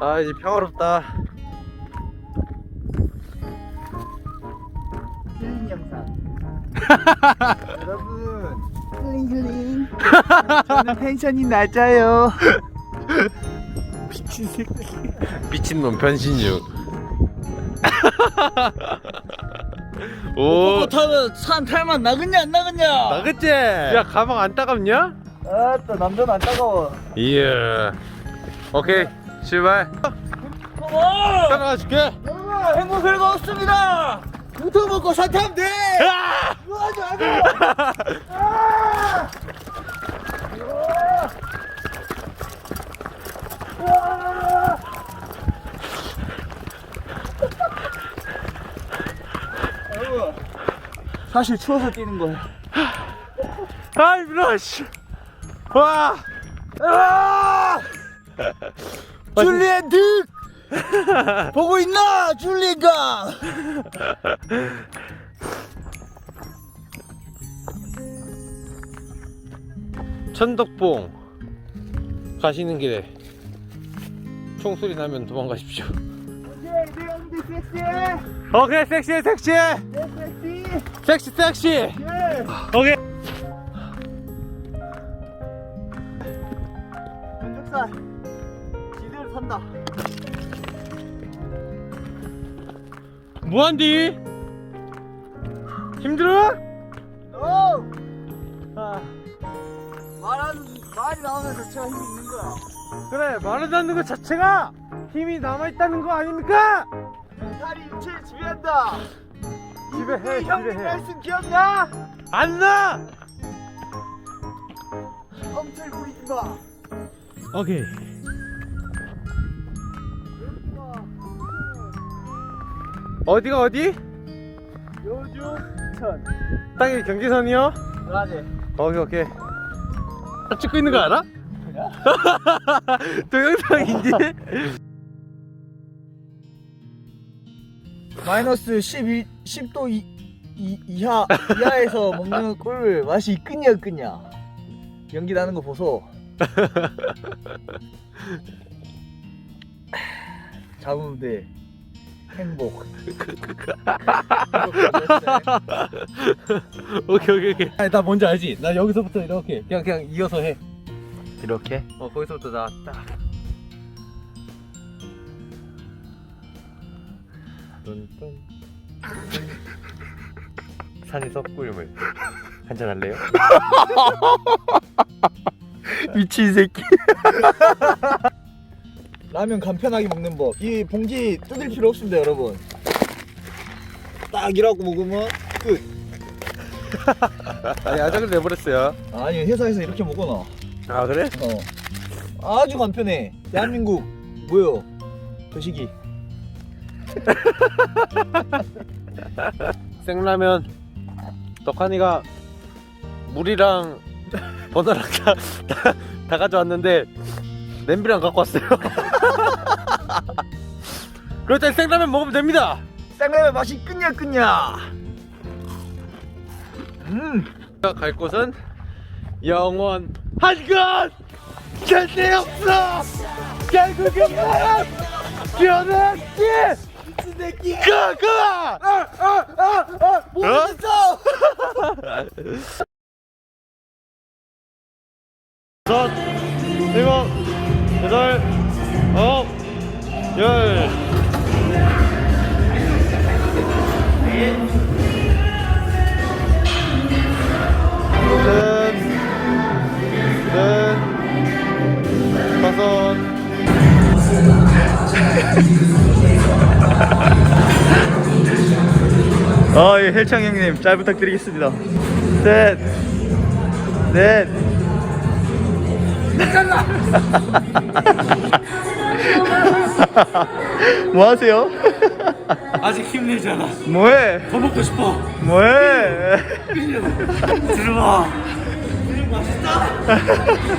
아 이제 평화롭다 힐링 영상. 여러분, 힐링 힐링. 저는 텐션이 낮아요. 미친 새끼 미친놈 변신주 오 타면 산 탈만 나겠냐 안 나겠냐? 나겠지? 야 가방 안 따갑냐? 아따 남자는 안 따가워. 이야 오케이 출발! 따라가 줄게 여러분 행복 별거 없습니다. 붙어 먹고 산 타면 돼. 아! 이거 하지 말고. 아! 아! 여러분, 사실 추워서 뛰는 거야. 아이 씨. 와 아! 줄리엔 득! 보고 있나? 줄리가! 천덕봉 가시는 길에 총소리 나면 도망가십시오 오케이, 내 언니 섹시해! 오케이 섹시해 섹시해 내 섹시! 섹시 섹시 예! 오케이 왼쪽 살 산다 뭐한디? 힘들어? 오! 아, 말하는, 말이 나오면 자체가 힘이 있는 거야 그래 말하자는 것 자체가 힘이 남아 있다는 거 아닙니까? 살이 육체를 지배한다 지배해 이 형님 지배해 말씀 기억나? 안 나! 엉टर 부리지 마 오케이 어디가 어디? 요주천 땅이 경계선이요? 그러지 오케이 오케이 다 찍고 있는 거 알아? 동영상인지? 마이너스 11, 10도 이, 이, 이하, 이하에서 먹는 꿀 맛이 있겠냐 없겠냐 연기 나는 거 보소 잡으면 돼 행복 오케이 오케이 오케이 아니 나 뭔지 알지? 나 여기서부터 이렇게 그냥 그냥 이어서 해 이렇게? 어 거기서부터 뚠뚠 산에서 꿀물 한잔 할래요? 미친 새끼 라면 간편하게 먹는 법 이 봉지 뜯을 필요 없습니다 여러분. 딱 이라고 먹으면 끝. 아니 아작을 내버렸어요. 아니 회사에서 이렇게 먹어놔. 아 그래? 어. 아주 간편해. 대한민국 뭐요? 조식이. 생라면 떡하니가 물이랑 버너랑 다, 다, 다 가져왔는데 냄비랑 갖고 왔어요 그럴 땐 생라면 먹으면 됩니다. 쌍라면 맛이 있겠냐 있겠냐 음. 갈 곳은 영원 한곳 절대 없어. 결국은 나는 변했지 새끼 그거 못했어? 다섯 일곱 여덟 아홉 열 아, 예, 헬창 형님 잘 부탁드리겠습니다. 셋, 넷. 뭐 하세요? 아직 힘내잖아. 뭐해? 더 먹고 싶어. 뭐해? 들어와.